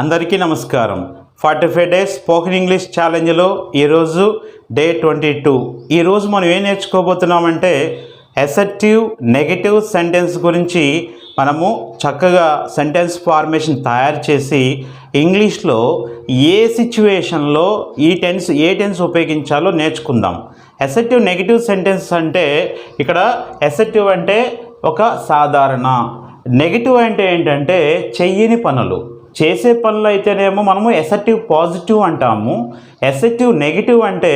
అందరికీ నమస్కారం. Forty five days spoken English ఛాలెంజ్లో ఈరోజు డే ట్వంటీ టూ. ఈరోజు మనం ఏం నేర్చుకోబోతున్నామంటే ఎసెప్టివ్ నెగటివ్ సెంటెన్స్ గురించి మనము చక్కగా సెంటెన్స్ ఫార్మేషన్ తయారు చేసి ఇంగ్లీష్లో ఏ సిచ్యువేషన్లో ఈ టెన్స్ ఏ టెన్స్ ఉపయోగించాలో నేర్చుకుందాం. ఎసెప్టివ్ నెగటివ్ సెంటెన్స్ అంటే ఇక్కడ ఎసెప్టివ్ అంటే ఒక సాధారణ నెగిటివ్ అంటే ఏంటంటే చెయ్యని పనులు. చేసే పనులు అయితేనేమో మనము ఎసెటివ్ పాజిటివ్ అంటాము. ఎసెప్టివ్ నెగిటివ్ అంటే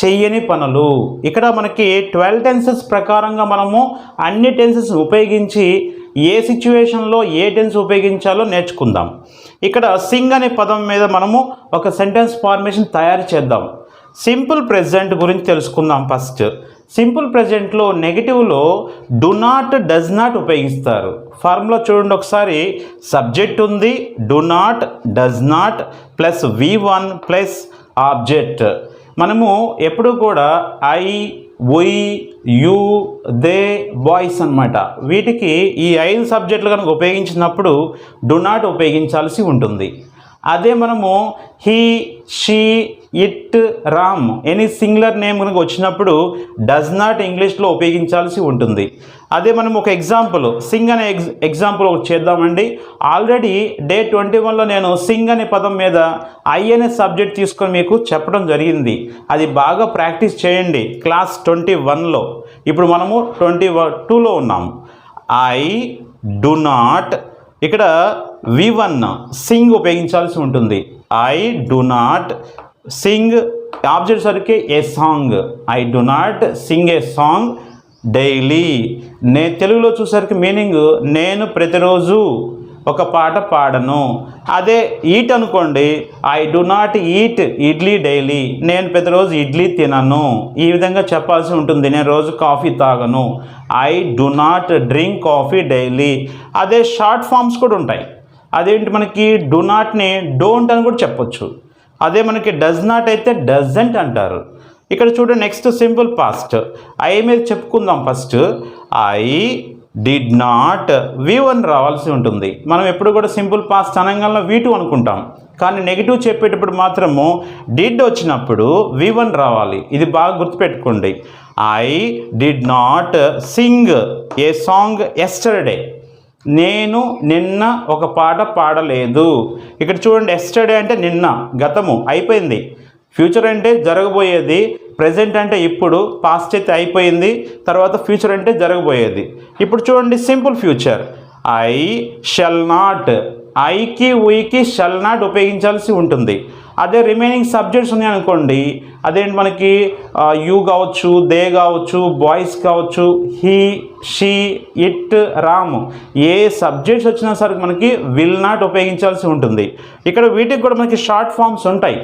చెయ్యని పనులు. ఇక్కడ మనకి ట్వెల్వ్ టెన్సెస్ ప్రకారంగా మనము అన్ని టెన్సెస్ ఉపయోగించి ఏ సిచ్యువేషన్లో ఏ టెన్స్ ఉపయోగించాలో నేర్చుకుందాం. ఇక్కడ సింగ్ అనే పదం మీద మనము ఒక సెంటెన్స్ ఫార్మేషన్ తయారు చేద్దాం. సింపుల్ ప్రెజెంట్ గురించి తెలుసుకుందాం ఫస్ట్ సింపుల్ ప్రెజెంట్లో నెగిటివ్లో డు నాట్ డస్ నాట్ ఉపయోగిస్తారు. ఫార్ములా చూడండి ఒకసారి. సబ్జెక్ట్ ఉంది do not does not plus V one plus object. మనము ఎప్పుడు కూడా I we you they boys అన్నమాట. వీటికి ఈ ఐదు సబ్జెక్టులు కనుక ఉపయోగించినప్పుడు డు నాట్ ఉపయోగించాల్సి ఉంటుంది. అదే మనము he she it Ram any singular name కనుక వచ్చినప్పుడు డస్ నాట్ ఇంగ్లీష్లో ఉపయోగించాల్సి ఉంటుంది. అదే మనం ఒక ఎగ్జాంపుల్ సింగ్ అనే ఎగ్జ్ ఎగ్జాంపుల్ ఒకటి చేద్దామండి. ఆల్రెడీ డే ట్వంటీ వన్లో నేను సింగ్ అనే పదం మీద ఐ అనే సబ్జెక్ట్ తీసుకొని మీకు చెప్పడం జరిగింది. అది బాగా ప్రాక్టీస్ చేయండి క్లాస్ ట్వంటీ వన్లో ఇప్పుడు మనము ట్వంటీ టూలో ఉన్నాము. ఐ డు నాట్ ఇక్కడ వి వన్ సింగ్ ఉపయోగించాల్సి ఉంటుంది. I do not sing object సరికి a song I do not sing a song daily నే తెలుగులో చూసరికి మీనింగ్ నేను ప్రతిరోజు ఒక పాట పాడను. అదే ఈట్ అనుకోండి. I do not eat idli daily నేను ప్రతిరోజు ఇడ్లీ తినను. ఈ విధంగా చెప్పాల్సి ఉంటుంది. నేను రోజు కాఫీ తాగను. I do not drink coffee daily అదే షార్ట్ ఫామ్స్ కూడా ఉంటాయి. అదేంటి మనకి డు నాట్ని డోంట్ అని కూడా చెప్పొచ్చు. అదే మనకి డజ్ నాట్ అయితే డజంట్ అంటారు. ఇక్కడ చూడండి నెక్స్ట్ సింపుల్ పాస్ట్ ఐ మీద చెప్పుకుందాం first I did not V one రావాల్సి ఉంటుంది. మనం ఎప్పుడు కూడా సింపుల్ పాస్ట్ అనగానే వి టూ అనుకుంటాం. కానీ నెగిటివ్ చెప్పేటప్పుడు మాత్రము డిడ్ వచ్చినప్పుడు వి వన్ రావాలి. ఇది బాగా గుర్తుపెట్టుకోండి. I did not sing a song yesterday నేను నిన్న ఒక పాట పాడలేదు. ఇక్కడ చూడండి ఎస్టర్డే అంటే నిన్న గతము అయిపోయింది. ఫ్యూచర్ అంటే జరగబోయేది ప్రజెంట్ అంటే ఇప్పుడు పాస్ట్ అయితే అయిపోయింది తర్వాత ఫ్యూచర్ అంటే జరగబోయేది. ఇప్పుడు చూడండి simple future I shall not ఐకి ఉయికి షల్ నాట్ ఉపయోగించాల్సి ఉంటుంది. అదే రిమైనింగ్ సబ్జెక్ట్స్ ఉన్నాయనుకోండి అదేంటి మనకి యూ కావచ్చు దే కావచ్చు బాయ్స్ కావచ్చు he she it Ram a subjects వచ్చినా సరే మనకి విల్ నాట్ ఉపయోగించాల్సి ఉంటుంది. ఇక్కడ వీటికి కూడా మనకి షార్ట్ ఫామ్స్ ఉంటాయి.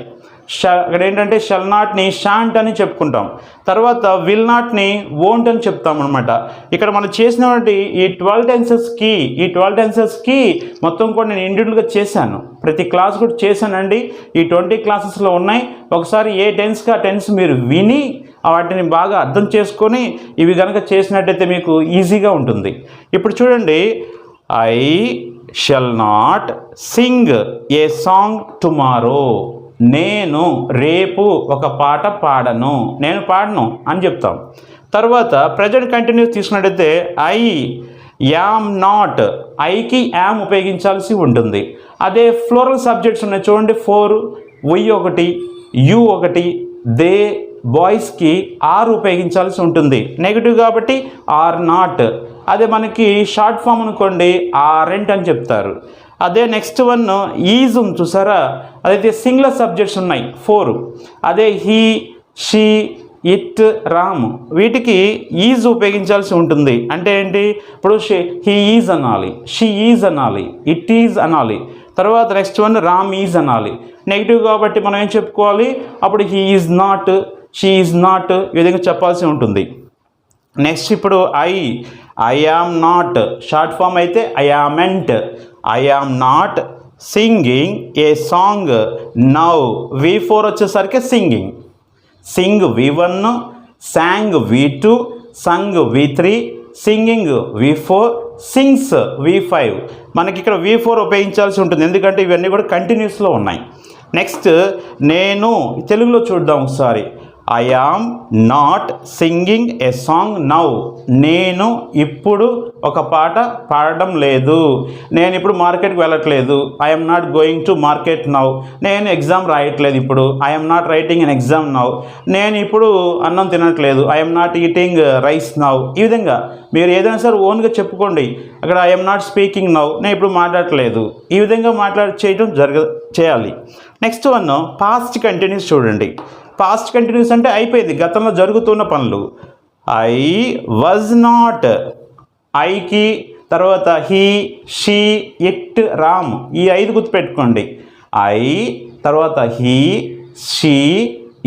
ష ఇక్కడ ఏంటంటే షల్ నాట్ని షాంట్ అని చెప్పుకుంటాం. తర్వాత విల్ నాట్ని ఓంట్ అని చెప్తాం అనమాట ఇక్కడ మనం చేసినటువంటి ఈ ట్వెల్వ్ టెన్సెస్కి ఈ ట్వెల్వ్ టెన్సెస్కి మొత్తం కూడా నేను ఇండివిజువల్గా చేశాను. ప్రతి క్లాస్ కూడా చేశానండి. ఈ ట్వంటీ క్లాసెస్లో ఉన్నాయి. ఒకసారి ఏ టెన్స్కి ఆ టెన్స్ మీరు విని వాటిని బాగా అర్థం చేసుకొని ఇవి కనుక చేసినట్టయితే మీకు ఈజీగా ఉంటుంది. ఇప్పుడు చూడండి. I shall not sing a song tomorrow నేను రేపు ఒక పాట పాడను. నేను పాడను అని చెప్తాం. తర్వాత ప్రజెంట్ కంటిన్యూస్ తీసుకున్నట్టయితే ఐ యామ్ నాట్ ఐకి యామ్ ఉపయోగించాల్సి ఉంటుంది. అదే ఫ్లోరల్ సబ్జెక్ట్స్ ఉన్నాయి చూడండి ఫోర్ వై ఒకటి యు ఒకటి దే బాయ్స్కి ఆర్ ఉపయోగించాల్సి ఉంటుంది. నెగిటివ్ కాబట్టి ఆర్ నాట్ అదే మనకి షార్ట్ ఫామ్ అనుకోండి ఆరెంట్ అని చెప్తారు. అదే నెక్స్ట్ వన్ ఈజ్ ఉంది చూసారా? అదైతే సింగులర్ సబ్జెక్ట్స్ ఉన్నాయి ఫోర్. అదే హీ షీ ఇట్ రామ్. వీటికి ఈజ్ ఉపయోగించాల్సి ఉంటుంది. అంటే ఏంటి? ఇప్పుడు హీ ఈజ్ అనాలి షీ ఈజ్ అనాలి ఇట్ ఈజ్ అనాలి. తర్వాత నెక్స్ట్ వన్ రామ్ ఈజ్ అనాలి. నెగిటివ్ కాబట్టి మనం ఏం చెప్పుకోవాలి? అప్పుడు he is not she is not ఈ విధంగా చెప్పాల్సి ఉంటుంది. నెక్స్ట్ ఇప్పుడు I I not short form అయితే I I am I not singing a song now V four వచ్చేసరికి singing sing V one song V two sung V three singing V four sings V five మనకి ఇక్కడ వి four ఉపయోగించాల్సి ఉంటుంది. ఎందుకంటే ఇవన్నీ కూడా కంటిన్యూస్లో ఉన్నాయి. నెక్స్ట్ నేను తెలుగులో చూద్దాం ఒకసారి. I am not singing a song now నేను ఇప్పుడు ఒక పాట పాడడం లేదు. నేను ఇప్పుడు మార్కెట్కి వెళ్ళట్లేదు. I'm not going to market now నేను ఎగ్జామ్ రాయట్లేదు ఇప్పుడు. I'm not writing an exam now నేను ఇప్పుడు అన్నం తినట్లేదు. I'm not eating rice now ఈ విధంగా మీరు ఏదైనా సరే ఓన్గా చెప్పుకోండి. అక్కడ ఐఎమ్ నాట్ స్పీకింగ్ నౌ నేను ఇప్పుడు మాట్లాడట్లేదు. ఈ విధంగా మాట్లాడి చేయడం జరగ చేయాలి. నెక్స్ట్ వన్ పాస్ట్ కంటిన్యూస్ చూడండి. పాస్ట్ కంటిన్యూస్ అంటే అయిపోయింది. గతంలో జరుగుతున్న పనులు. ఐ వాజ్ నాట్ ఐకి తర్వాత హీ షీ ఇట్ రామ్ ఈ ఐదు గుర్తుపెట్టుకోండి. ఐ తర్వాత హీ షీ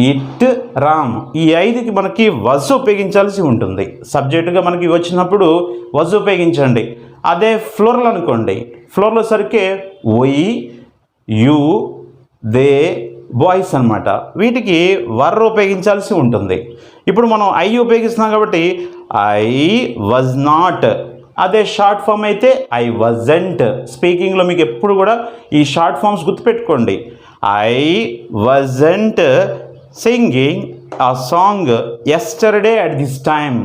ఇట్ రామ్ ఈ ఐదుకి మనకి వజ్ ఉపయోగించాల్సి ఉంటుంది. సబ్జెక్టుగా మనకి వచ్చినప్పుడు వజ్ ఉపయోగించండి. అదే ఫ్లోర్లు అనుకోండి. ఫ్లోర్లో సరికే ఒయి యు దే బాయ్స్ అన్నమాట. వీటికి వర్ ఉపయోగించాల్సి ఉంటుంది. ఇప్పుడు మనం ఐ ఉపయోగిస్తున్నాం కాబట్టి ఐ వాజ్ నాట్ అదే షార్ట్ ఫామ్ అయితే ఐ వజంట్ స్పీకింగ్లో మీకు ఎప్పుడు కూడా ఈ షార్ట్ ఫామ్స్ గుర్తుపెట్టుకోండి. I wasn't singing a song yesterday at this time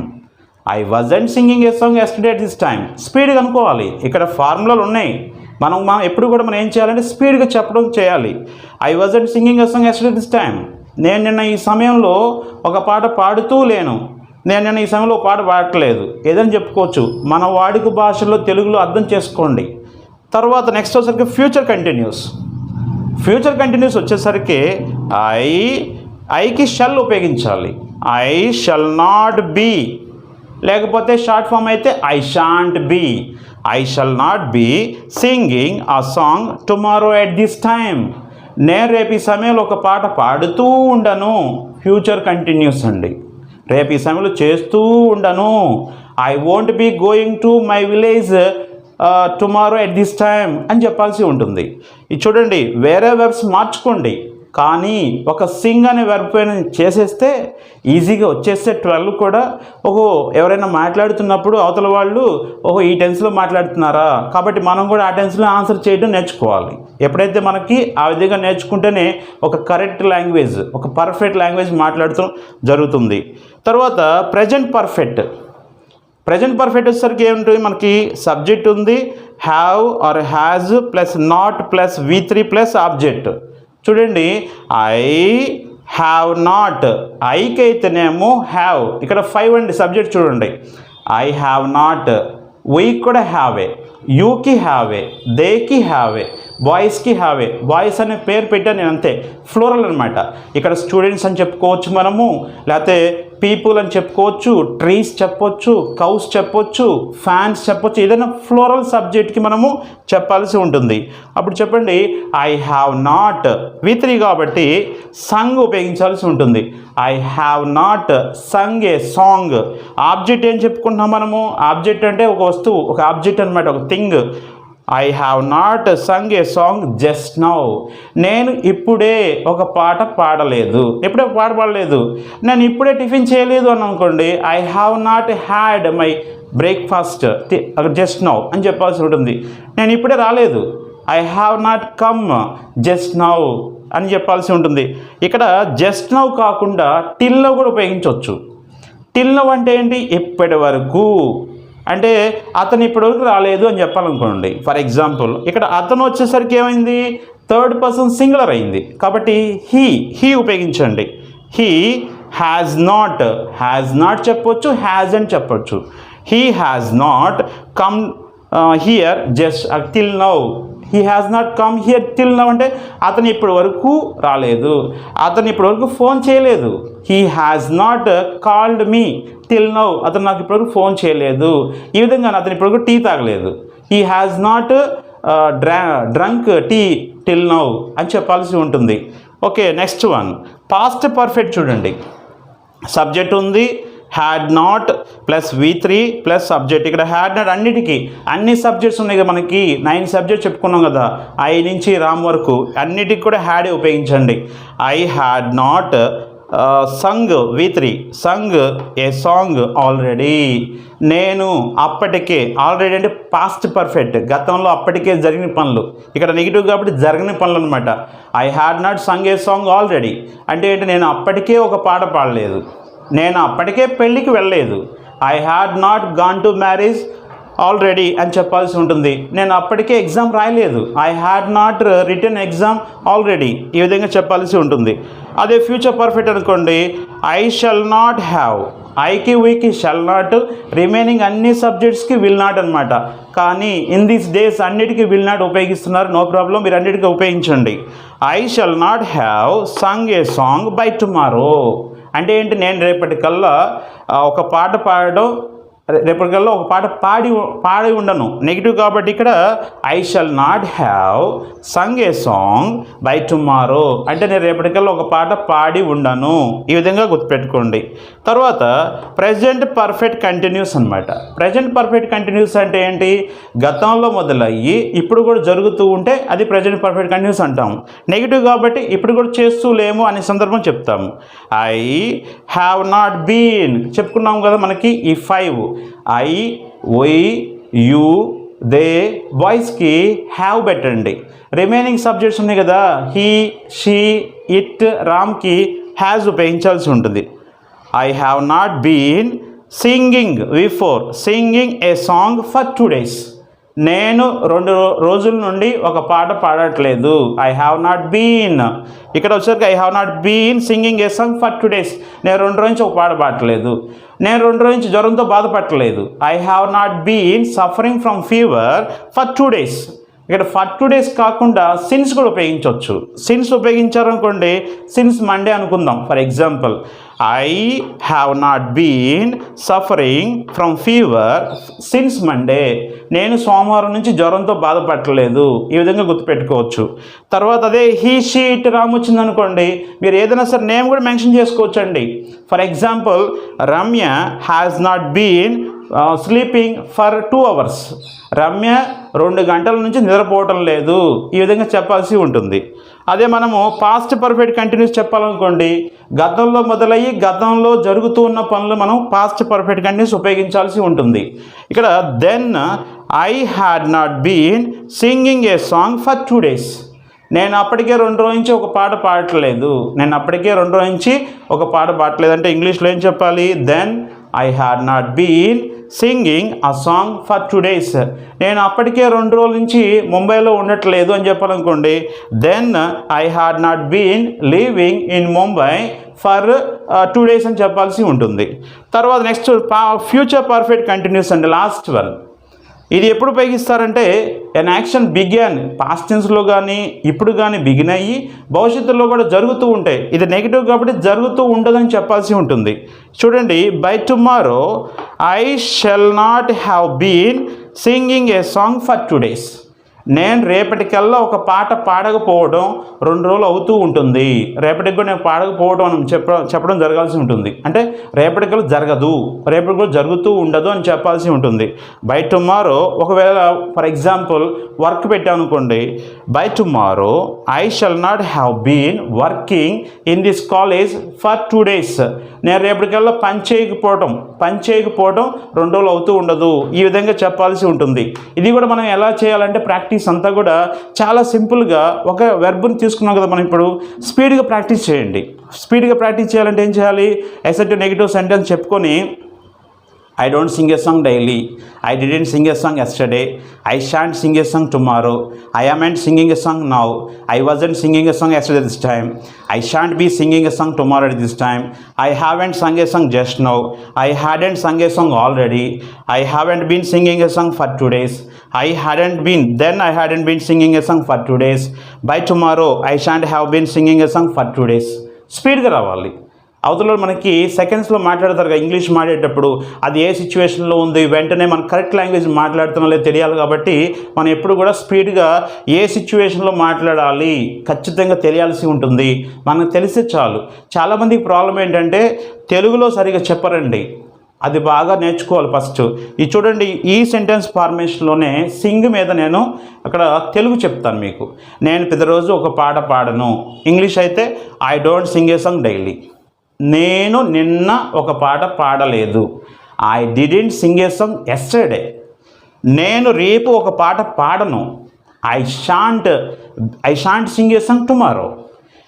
I wasn't singing a song yesterday at this time స్పీడ్గా అనుకోవాలి. ఇక్కడ ఫార్ములాలు ఉన్నాయి. మనం మనం ఎప్పుడు కూడా మనం ఏం చేయాలంటే స్పీడ్గా చెప్పడం చేయాలి. I wasn't singing a song this time నేను నిన్న ఈ సమయంలో ఒక పాట పాడుతూ లేను. నేను నిన్న ఈ సమయంలో ఒక పాట పాడట్లేదు. ఏదని చెప్పుకోవచ్చు? మన వాడుక భాషలో తెలుగులో అర్థం చేసుకోండి. తర్వాత నెక్స్ట్ వచ్చేసరికి ఫ్యూచర్ కంటిన్యూస్ ఫ్యూచర్ కంటిన్యూస్ వచ్చేసరికి ఐ ఐకి షల్ ఉపయోగించాలి. ఐ షల్ నాట్ బీ లేకపోతే షార్ట్ ఫామ్ అయితే I shan't be I shall not be singing a song tomorrow at this time నేను రేపు ఈ సమయంలో ఒక పాట పాడుతూ ఉండను. ఫ్యూచర్ కంటిన్యూస్ అండి. రేపు ఈ సమయంలో చేస్తూ ఉండను. I won't be going to my village tomorrow at this time అని చెప్పాల్సి ఉంటుంది. ఇది చూడండి వేరే వెబ్స్ మార్చుకోండి. కానీ ఒక సింగ్ అనే వెర్బ్ పైన చేసేస్తే ఈజీగా వచ్చేస్తే ట్వెల్వ్ కూడా. ఓహో ఎవరైనా మాట్లాడుతున్నప్పుడు అవతల వాళ్ళు ఓహో ఈ టెన్స్లో మాట్లాడుతున్నారా? కాబట్టి మనం కూడా ఆ టెన్స్లో ఆన్సర్ చేయడం నేర్చుకోవాలి. ఎప్పుడైతే మనకి ఆ విధంగా నేర్చుకుంటేనే ఒక కరెక్ట్ లాంగ్వేజ్ ఒక పర్ఫెక్ట్ లాంగ్వేజ్ మాట్లాడటం జరుగుతుంది. తర్వాత ప్రజెంట్ పర్ఫెక్ట్ ప్రజెంట్ పర్ఫెక్ట్ వచ్చేసరికి ఏముంటుంది? మనకి సబ్జెక్ట్ ఉంది. Have or has plus not plus V three plus object చూడండి ఐ హ్యావ్ నాట్ ఐకి అయితేనేమో హ్యావ్ ఇక్కడ ఫైవ్ అండి సబ్జెక్ట్ చూడండి. ఐ హ్యావ్ నాట్ వీ కూడా హ్యావే యూకి హ్యావే దేకి హ్యావే బాయ్స్కి హ్యావే బాయ్స్ అనే పేరు పెట్టాను నేను అంతే. ఫ్లోరల్ అనమాట ఇక్కడ స్టూడెంట్స్ అని చెప్పుకోవచ్చు మనము. లేకపోతే పీపుల్ అని చెప్పుకోవచ్చు ట్రీస్ చెప్పొచ్చు కౌస్ చెప్పొచ్చు ఫ్యాన్స్ చెప్పొచ్చు ఏదైనా ఫ్లోరల్ సబ్జెక్ట్కి మనము చెప్పాల్సి ఉంటుంది. అప్పుడు చెప్పండి I have not V three కాబట్టి సంగ్ ఉపయోగించాల్సి ఉంటుంది. I have not sung a song object ఏం చెప్పుకుంటున్నాం మనము? ఆబ్జెక్ట్ అంటే ఒక వస్తువు ఒక ఆబ్జెక్ట్ అనమాట ఒక thing I have not sung a song just now నేను ఇప్పుడే ఒక పాట పాడలేదు. ఎప్పుడే పాట పాడలేదు? నేను ఇప్పుడే టిఫిన్ చేయలేదు అని అనుకోండి I have not had my breakfast just now అని చెప్పాల్సి ఉంటుంది. నేను ఇప్పుడే రాలేదు. I have not come just now అని చెప్పాల్సి ఉంటుంది. ఇక్కడ జస్ట్ నౌ కాకుండా టిల్లో కూడా ఉపయోగించవచ్చు. టిల్ అంటే ఏంటి? ఇప్పటి వరకు. అంటే అతను ఇప్పటివరకు రాలేదు అని చెప్పాలనుకోండి. ఫర్ ఎగ్జాంపుల్ ఇక్కడ అతను వచ్చేసరికి ఏమైంది? థర్డ్ పర్సన్ సింగులర్ అయింది. కాబట్టి హీ హీ ఉపయోగించండి. He has not has not చెప్పొచ్చు హ్యాజ్ అని చెప్పొచ్చు. He has not come here just till now he has not come here till now అంటే అతను ఇప్పటి వరకు రాలేదు. అతను ఇప్పటి వరకు ఫోన్ చేయలేదు. He has not called me till now అతను నాకు ఇప్పటివరకు ఫోన్ చేయలేదు. ఈ విధంగా అతను ఇప్పటివరకు టీ తాగలేదు. He has not draw drunk tea till now అని చెప్పాల్సి ఉంటుంది. Okay next one past perfect చూడండి. సబ్జెక్ట్ ఉంది. Had not plus V three plus subject ఇక్కడ హ్యాడ్ నాట్ అన్నిటికీ అన్ని సబ్జెక్ట్స్ ఉన్నాయి కదా మనకి. నైన్ సబ్జెక్ట్స్ చెప్పుకున్నాం కదా. ఐ నుంచి రామ్ వరకు అన్నిటికి కూడా హ్యాడే ఉపయోగించండి. I had not sung V three sung a song already నేను అప్పటికే ఆల్రెడీ అంటే పాస్ట్ పర్ఫెక్ట్ గతంలో అప్పటికే జరిగిన పనులు. ఇక్కడ నెగిటివ్ కాబట్టి జరిగిన పనులు అనమాట I had not sung a song already అంటే ఏంటి? నేను అప్పటికే ఒక పాట పాడలేదు. నేను అప్పటికే పెళ్ళికి వెళ్ళలేదు. I had not gone to marriage already అని చెప్పాల్సి ఉంటుంది. నేను అప్పటికే ఎగ్జామ్ రాయలేదు. I had not written exam already ఈ విధంగా చెప్పాల్సి ఉంటుంది. అదే ఫ్యూచర్ పర్ఫెక్ట్ అనుకోండి. ఐ షల్ నాట్ హ్యావ్ ఐకి వీకి షల్ నాట్ రిమైనింగ్ అన్ని సబ్జెక్ట్స్కి విల్ నాట్ అనమాట కానీ ఇన్ దీస్ డేస్ అన్నిటికీ విల్ నాట్ ఉపయోగిస్తున్నారు. నో ప్రాబ్లం మీరు అన్నిటికీ ఉపయోగించండి. I shall not have sung a song by tomorrow అంటే ఏంటి నేను రేపటికల్లా కల్లా ఒక పాట పాడడం అదే రేపటి కల్లా ఒక పాట పాడి పాడి ఉండను. నెగిటివ్ కాబట్టి ఇక్కడ I shall not have sung a song by tomorrow అంటే నేను రేపటికల్లా ఒక పాట పాడి ఉండను. ఈ విధంగా గుర్తుపెట్టుకోండి. తర్వాత ప్రజెంట్ పర్ఫెక్ట్ కంటిన్యూస్ అనమాట ప్రజెంట్ పర్ఫెక్ట్ కంటిన్యూస్ అంటే ఏంటి? గతంలో మొదలయ్యి ఇప్పుడు కూడా జరుగుతూ ఉంటే అది ప్రజెంట్ పర్ఫెక్ట్ కంటిన్యూస్ అంటాం. నెగిటివ్ కాబట్టి ఇప్పుడు కూడా చేస్తూ లేము అనే సందర్భం చెప్తాము. ఐ హ్యావ్ నాట్ బీన్ చెప్పుకున్నాం కదా మనకి ఈ five I we you they బాయ్స్కి హ్యావ్ పెట్టండి. రిమైనింగ్ సబ్జెక్ట్స్ ఉన్నాయి కదా హీ షీ ఇట్ రామ్కి హ్యాజ్ ఉపయోగించాల్సి ఉంటుంది. I have not been singing before. Singing a song for two days. నేను రెండు రోజుల నుండి ఒక పాట పాడట్లేదు. ఐ హ్యావ్ నాట్ బీన్ ఇక్కడ వచ్చేసరికి I have not been singing a song for two days నేను రెండు రోజు నుంచి ఒక పాట పాడట్లేదు. నేను రెండు రోజు నుంచి జ్వరంతో బాధపడలేదు I have not been suffering from fever for two days ఇక్కడ ఫర్ టూ డేస్ కాకుండా సిన్స్ కూడా ఉపయోగించవచ్చు. సిన్స్ ఉపయోగించారనుకోండి సిన్స్ మండే అనుకుందాం. For example I have not been suffering from fever since Monday నేను సోమవారం నుంచి జ్వరంతో బాధపడలేదు. ఈ విధంగా గుర్తుపెట్టుకోవచ్చు. తర్వాత అదే హీ షీట్ రామ్ వచ్చింది అనుకోండి మీరు ఏదైనా సరే నేమ్ కూడా మెన్షన్ చేసుకోవచ్చు అండి for example Ramya has not been sleeping for two hours Ramya రెండు గంటల నుంచి నిద్రపోవటం లేదు. ఈ విధంగా చెప్పాల్సి ఉంటుంది. అదే మనము పాస్ట్ పర్ఫెక్ట్ కంటిన్యూస్ చెప్పాలనుకోండి గతంలో మొదలయ్యి గతంలో జరుగుతూ ఉన్న పనులు మనం పాస్ట్ పర్ఫెక్ట్ కంటిన్యూస్ ఉపయోగించాల్సి ఉంటుంది. ఇక్కడ then I had not been singing a song for two days నేను అప్పటికే రెండు రోజు నుంచి ఒక పాట పాడట్లేదు. నేను అప్పటికే రెండు రోజు నుంచి ఒక పాట పాడట్లేదు. అంటే ఇంగ్లీష్లో ఏం చెప్పాలి? Then I had not been singing a song for two days నేను అప్పటికే రెండు రోజుల నుంచి ముంబైలో ఉండట్లేదు అని చెప్పాలనుకోండి then I had not been leaving in Mumbai for two days అని చెప్పాల్సి ఉంటుంది. తర్వాత నెక్స్ట్ ఫ్యూచర్ పర్ఫెక్ట్ కంటిన్యూస్ అండి లాస్ట్ వన్ ఇది ఎప్పుడు ఉపయోగిస్తారంటే ఎన్ యాక్షన్ బిగ్యాన్ పాస్ట్ టెన్స్లో కానీ ఇప్పుడు కానీ బిగిన్ అయ్యి భవిష్యత్తులో కూడా జరుగుతూ ఉంటాయి ఇది నెగిటివ్ కాబట్టి జరుగుతూ ఉండదని చెప్పాల్సి ఉంటుంది. చూడండి by tomorrow I shall not have been singing a song for two days నేను రేపటికల్లా ఒక పాట పాడకపోవడం రెండు రోజులు అవుతూ ఉంటుంది. రేపటికి కూడా నేను పాడకపోవడం అని చెప్ప చెప్పడం జరగాల్సి ఉంటుంది. అంటే రేపటికల్లా జరగదు. రేపటికి కూడా జరుగుతూ ఉండదు అని చెప్పాల్సి ఉంటుంది. బై టుమారో ఒకవేళ ఫర్ ఎగ్జాంపుల్ వర్క్ పెట్టామనుకోండి. By tomorrow I shall not have been working in this college for two days నేను రేపటికల్లా పని చేయకపోవడం పని చేయకపోవడం రెండు రోజులు అవుతూ ఉండదు. ఈ విధంగా చెప్పాల్సి ఉంటుంది. ఇది కూడా మనం ఎలా చేయాలంటే ప్రాక్టీస్ అంతా కూడా చాలా సింపుల్గా ఒక వెర్బ్ని తీసుకున్నాం కదా మనం ఇప్పుడు స్పీడ్గా ప్రాక్టీస్ చేయండి. స్పీడ్గా ప్రాక్టీస్ చేయాలంటే ఏం చేయాలి? ఎసెట్ నెగిటివ్ సెంటెన్స్ చెప్పుకొని I don't sing a song daily I didn't sing a song yesterday I shan't sing a song tomorrow I amn't singing a song now I wasn't singing a song yesterday this time I shan't be singing a song tomorrow this time I haven't sung a song just now I hadn't sung a song already I haven't been singing a song for two days I hadn't been then I hadn't been singing a song for two days by tomorrow I shan't have been singing a song for two days స్పీడ్గా రావాలి అవతల మనకి సెకండ్స్లో మాట్లాడతారు కదా English మాట్లాడేటప్పుడు అది ఏ సిచ్యువేషన్లో ఉంది? వెంటనే మనం కరెక్ట్ లాంగ్వేజ్ మాట్లాడుతున్నా లేదు తెలియాలి కాబట్టి మనం ఎప్పుడు కూడా స్పీడ్గా ఏ సిచ్యువేషన్లో మాట్లాడాలి ఖచ్చితంగా తెలియాల్సి ఉంటుంది. మనకు తెలిస్తే చాలు. చాలామందికి ప్రాబ్లం ఏంటంటే తెలుగులో సరిగా చెప్పరండి. అది బాగా నేర్చుకోవాలి ఫస్ట్ ఇది చూడండి ఈ సెంటెన్స్ ఫార్మేషన్లోనే సింగ్ మీద నేను అక్కడ తెలుగు చెప్తాను మీకు. నేను ప్రతిరోజు ఒక పాట పాడను. ఇంగ్లీష్ అయితే I don't sing a song daily నేను నిన్న ఒక పాట పాడలేదు. I didn't sing a song yesterday నేను రేపు ఒక పాట పాడను. I shan't I shan't sing a song tomorrow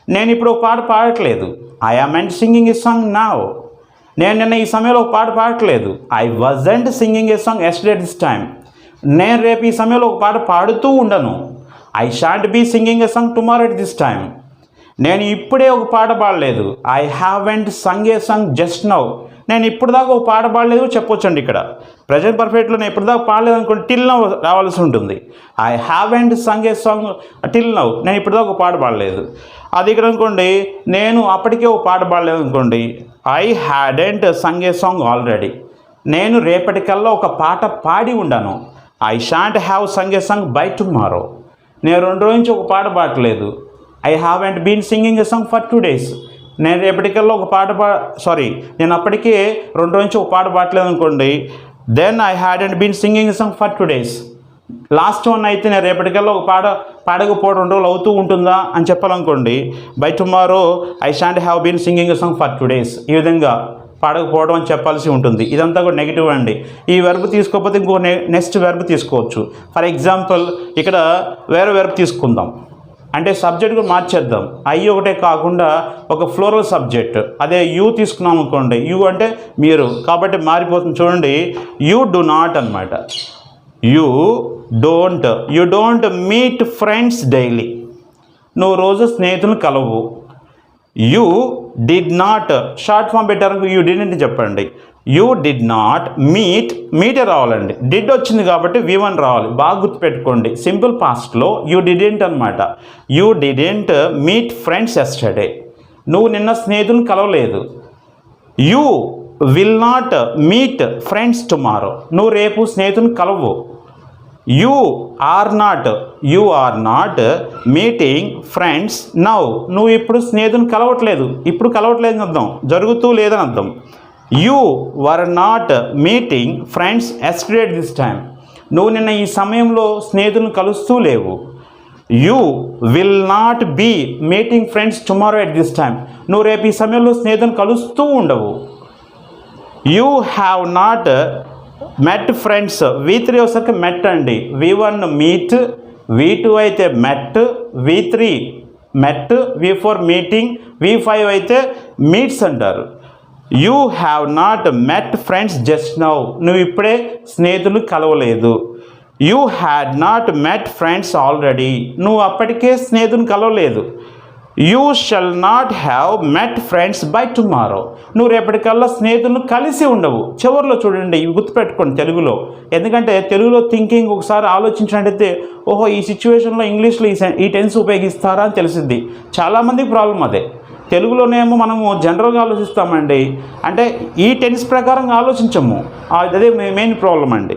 నేను ఇప్పుడు ఒక పాట పాడట్లేదు. I amn't singing a song now నేను నిన్న ఈ సమయంలో ఒక పాట పాడట్లేదు. I wasn't singing a song yesterday this time నేను రేపు ఈ సమయంలో ఒక పాట పాడుతూ ఉండను. I shan't be singing a song tomorrow at this time నేను ఇప్పుడే ఒక పాట పాడలేదు. I haven't sung a song just now నేను ఇప్పుడు దాకా ఒక పాట పాడలేదు చెప్పొచ్చండి ఇక్కడ. ప్రజెంట్ పర్ఫెక్ట్లో నేను ఇప్పుడు దాకా పాడలేదు అనుకోండి టిల్ నౌ రావాల్సి ఉంటుంది. I haven't sung a song till now నేను ఇప్పుడు దాకా ఒక పాట పాడలేదు. అది ఇక్కడ అనుకోండి నేను అప్పటికే ఒక పాట పాడలేదు అనుకోండి I hadn't sung a song already నేను రేపటికల్లా ఒక పాట పాడి ఉండాను. I shan't have sung a song by tomorrow నేను రెండు రోజు నుంచి ఒక పాట పాడలేదు. I haven't been singing a song for two days నేను రేపటికల్లా ఒక పాట పా సారీ నేను అప్పటికే రెండు రోజు నుంచి ఒక పాట పాడలేదు అనుకోండి then I hadn't been singing a song for two days last one అయితే నేను రేపటికల్లా ఒక పాట పాడకపోవడం రెండు రోజులు అవుతూ ఉంటుందా అని చెప్పాలనుకోండి by tomorrow I shan't have been singing a song for two days ఈ విధంగా పాడకపోవడం అని చెప్పాల్సి ఉంటుంది. ఇదంతా కూడా నెగిటివ్ అండి. ఈ వెర్బ్ తీసుకోకపోతే ఇంకో నెక్స్ట్ వెర్బ్ తీసుకోవచ్చు. ఫర్ ఎగ్జాంపుల్ ఇక్కడ వేరే వెర్బ్ తీసుకుందాం. అంటే సబ్జెక్ట్ కూడా మార్చేద్దాం. ఐ ఒకటే కాకుండా ఒక ఫ్లోరల్ సబ్జెక్ట్ అదే యూ తీసుకున్నాం అనుకోండి. యూ అంటే మీరు. కాబట్టి మారిపోతుంది చూడండి. యూ డు నాట్ అనమాట you don't you don't meet friends daily నువ్వు రోజు స్నేహితులను కలవు. You did not short form పెట్టారు యూ డిడ్ చెప్పండి. యూ డిడ్ నాట్ మీట్ మీటే రావాలండి. డిడ్ వచ్చింది కాబట్టి వి వన్ రావాలి. బాగా గుర్తుపెట్టుకోండి. సింపుల్ పాస్ట్లో యూ డిడెంట్ అనమాట you didn't meet friends yesterday నువ్వు నిన్న స్నేహితుని కలవలేదు. You will not meet friends tomorrow నువ్వు రేపు స్నేహితుని కలవు. You are not you are not meeting friends now నువ్వు ఇప్పుడు స్నేహితుని కలవట్లేదు. ఇప్పుడు కలవట్లేదు అర్థం. జరుగుతూ లేదని అర్థం. You were not meeting friends yesterday this time నువ్వు నిన్న ఈ సమయంలో స్నేహితులను కలుస్తూ లేవు. You will not be meeting friends tomorrow at this time నువ్వు రేపు ఈ సమయంలో స్నేహితులను కలుస్తూ ఉండవు. You have not met friends V three వచ్చేసరికి మెట్ అండి. V one meet V two అయితే met V three met V four meeting V five అయితే మీట్స్ అంటారు. You have not met friends just now నువ్వు ఇప్పుడే స్నేహితులు కలవలేదు. You had not met friends already నువ్వు అప్పటికే స్నేహితుని కలవలేదు. You shall not have met friends by tomorrow నువ్వు రేపటికల్లా స్నేహితులను కలిసి ఉండవు. చివరిలో చూడండి ఇవి గుర్తుపెట్టుకోండి తెలుగులో. ఎందుకంటే తెలుగులో థింకింగ్ ఒకసారి ఆలోచించినట్టయితే ఓహో ఈ సిచ్యువేషన్లో ఇంగ్లీష్లో ఈ ఈ టెన్స్ ఉపయోగిస్తారా అని తెలిసింది చాలామందికి ప్రాబ్లం అదే. తెలుగులోనేమో మనము జనరల్గా ఆలోచిస్తామండి. అంటే ఈ టెన్స్ ప్రకారంగా ఆలోచించము. అదే మెయిన్ ప్రాబ్లం అండి.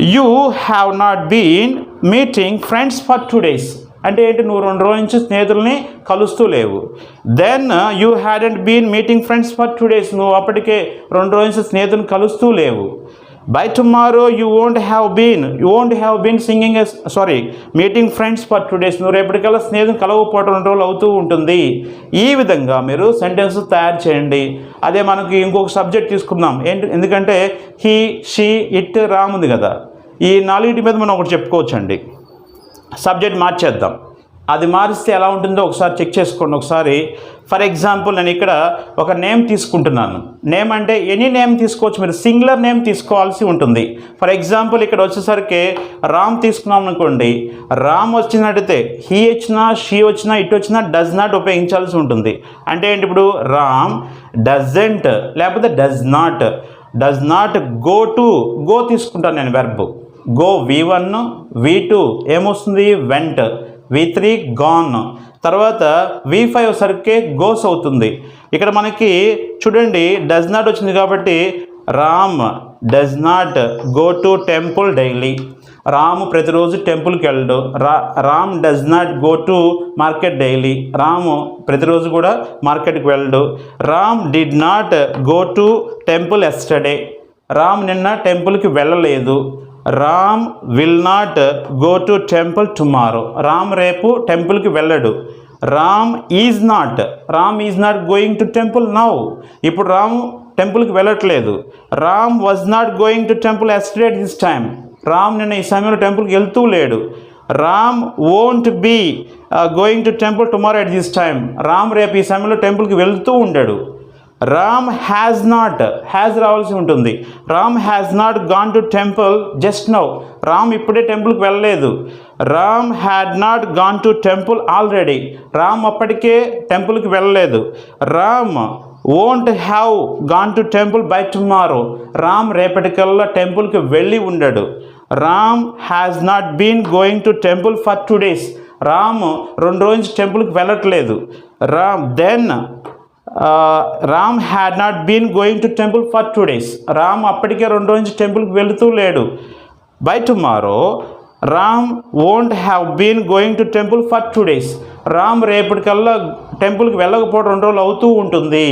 You have not been meeting friends for two days అంటే ఏంటి? నువ్వు రెండు రోజుల నుంచి స్నేహితుల్ని కలుస్తూ లేవు. Then you hadn't been meeting friends for two days నువ్వు అప్పటికే రెండు రోజుల నుంచి స్నేహితులను కలుస్తూ లేవు. By tomorrow you won't have been you won't have been singing sorry meeting friends for two days నువ్వు రేపటికల్లా స్నేహితులు కలవకపోవడం రెండు రోజులు అవుతూ ఉంటుంది. ఈ విధంగా మీరు సెంటెన్స్ తయారు చేయండి. అదే మనకి ఇంకొక సబ్జెక్ట్ తీసుకుందాం. ఏంటి? ఎందుకంటే హీ షీ ఇట్ రామ్ ఉంది కదా. ఈ నాలుగిటి మీద మనం ఒకటి చెప్పుకోవచ్చండి. సబ్జెక్ట్ మార్చేద్దాం. అది మారిస్తే ఎలా ఉంటుందో ఒకసారి చెక్ చేసుకోండి. ఒకసారి ఫర్ ఎగ్జాంపుల్ నేను ఇక్కడ ఒక నేమ్ తీసుకుంటున్నాను. నేమ్ అంటే ఎనీ నేమ్ తీసుకోవచ్చు. మీరు సింగులర్ నేమ్ తీసుకోవాల్సి ఉంటుంది. ఫర్ ఎగ్జాంపుల్ ఇక్కడ వచ్చేసరికి రామ్ తీసుకున్నాం అనుకోండి. రామ్ వచ్చినట్టయితే హీ వచ్చినా షీ వచ్చినా ఇటు వచ్చినా డజ్ నాట్ ఉపయోగించాల్సి ఉంటుంది. అంటే ఏంటి ఇప్పుడు? రామ్ డజెంట్ లేకపోతే does not does not go to go తీసుకుంటాను నేను verb go V one V two ఏమొస్తుంది? వెంట్. వి త్రీ గాన్ తర్వాత వి ఫైవ్ సరికే గోస్ అవుతుంది. ఇక్కడ మనకి చూడండి డజ్ నాట్ వచ్చింది కాబట్టి Ram does not go to temple daily Ramu ప్రతిరోజు టెంపుల్కి వెళ్ళడు. రా Ram does not go to market daily Ramu ప్రతిరోజు కూడా మార్కెట్కి వెళ్ళడు. Ram did not go to temple yesterday Ram నిన్న టెంపుల్కి వెళ్ళలేదు. Ram will not go to temple tomorrow. Ram రేపు టెంపుల్కి వెళ్ళడు. Ram is not. Ram is not going to temple now. ఇప్పుడు రామ్ టెంపుల్కి వెళ్ళట్లేదు. Ram was not going to temple yesterday this time Ram నిన్న ఈ సమయంలో టెంపుల్కి వెళ్తూ లేడు. Ram won't be going to temple tomorrow at this time Ram రేపు ఈ సమయంలో టెంపుల్కి వెళ్తూ ఉండడు. రామ్ హ్యాజ్ నాట్ హ్యాజ్ రావాల్సి ఉంటుంది. Ram has not gone to temple just now Ram ఇప్పుడే టెంపుల్కి వెళ్ళలేదు. Ram had not gone to temple already Ram అప్పటికే టెంపుల్కి వెళ్ళలేదు. Ram won't have gone to temple by tomorrow Ram రేపటికల్లా టెంపుల్కి వెళ్ళి ఉండడు. Ram has not been going to temple for two days Ram రెండు రోజు టెంపుల్కి వెళ్ళట్లేదు. Ram then Ram had not been going to temple for two days Ram అప్పటికే రెండు రోజు టెంపుల్కి వెళుతూ లేడు. By tomorrow Ram won't have been going to temple for two days Ram రేపటికల్లా టెంపుల్కి వెళ్ళకపోవడం రెండు రోజులు అవుతూ ఉంటుంది.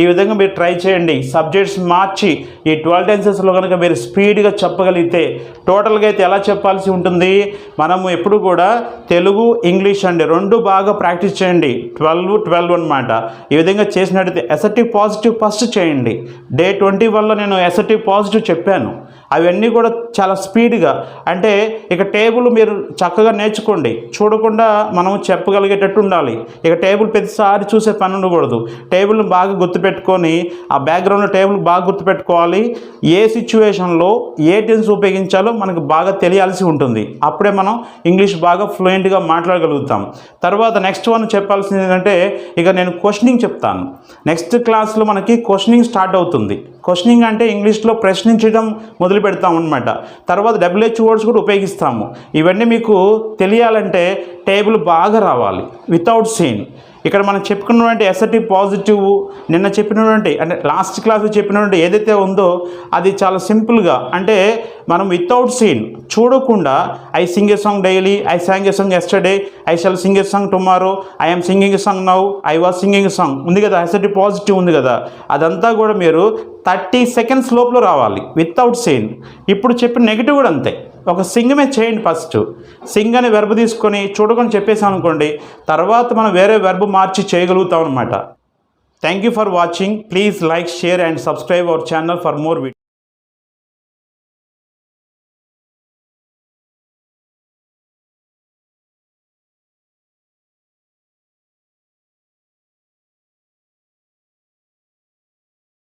ఈ విధంగా మీరు ట్రై చేయండి. సబ్జెక్ట్స్ మార్చి ఈ ట్వెల్వ్ టెన్సెస్లో కనుక మీరు స్పీడ్గా చెప్పగలిగితే టోటల్గా అయితే ఎలా చెప్పాల్సి ఉంటుంది? మనము ఎప్పుడు కూడా తెలుగు ఇంగ్లీష్ అండి రెండు బాగా ప్రాక్టీస్ చేయండి. ట్వెల్వ్ ట్వెల్వ్ అనమాట ఈ విధంగా చేసినట్టయితే ఎసెటివ్ పాజిటివ్ ఫస్ట్ చేయండి. డే ట్వంటీ వల్ల నేను ఎసెటివ్ పాజిటివ్ చెప్పాను. అవన్నీ కూడా చాలా స్పీడ్గా. అంటే ఇక టేబుల్ మీరు చక్కగా నేర్చుకోండి. చూడకుండా మనం చెప్పగలిగేటట్టు ఉండాలి. ఇక టేబుల్ ప్రతిసారి చూసే పని ఉండకూడదు. టేబుల్ని బాగా గుర్తుపెట్టుకొని ఆ బ్యాక్గ్రౌండ్లో టేబుల్ బాగా గుర్తుపెట్టుకోవాలి. ఏ సిచ్యువేషన్లో ఏ టెన్స్ ఉపయోగించాలో మనకు బాగా తెలియాల్సి ఉంటుంది. అప్పుడే మనం ఇంగ్లీష్ బాగా ఫ్లూయెంట్గా మాట్లాడగలుగుతాం. తర్వాత నెక్స్ట్ వన్ చెప్పాల్సింది ఏంటంటే ఇక నేను క్వశ్చనింగ్ చెప్తాను. నెక్స్ట్ క్లాస్లో మనకి క్వశ్చనింగ్ స్టార్ట్ అవుతుంది. క్వశ్చనింగ్ అంటే ఇంగ్లీష్లో ప్రశ్నించడం మొదలు పెడతాం అనమాట తర్వాత డబ్ల్యూహెచ్ వర్డ్స్ కూడా ఉపయోగిస్తాము. ఇవన్నీ మీకు తెలియాలంటే టేబుల్ బాగా రావాలి. వితౌట్ సీన్ ఇక్కడ మనం చెప్పుకున్నటువంటి ఎస్ఎటి పాజిటివ్ నిన్న చెప్పినటువంటి అంటే లాస్ట్ క్లాస్లో చెప్పినటువంటి ఏదైతే ఉందో అది చాలా సింపుల్గా అంటే మనం వితౌట్ సీన్ చూడకుండా I sing a song daily I sang a song yesterday I shall sing a song tomorrow I am singing song now I was singing song ఉంది కదా ఎస్ఎటి పాజిటివ్ ఉంది కదా. అదంతా కూడా మీరు థర్టీ సెకండ్స్ లోపల రావాలి వితౌట్ సీన్ ఇప్పుడు చెప్పిన నెగిటివ్ కూడా అంతే. ఒక సింగమే చేయండి ఫస్ట్. సింగ్ అనే వెర్బ్ తీసుకొని చూడకుండా చెప్పేసాం అనుకోండి తర్వాత మనం వేరే వెర్బ్ మార్చి చేయగలుగుతాం అనమాట thank you for watching please like share and subscribe our channel for more video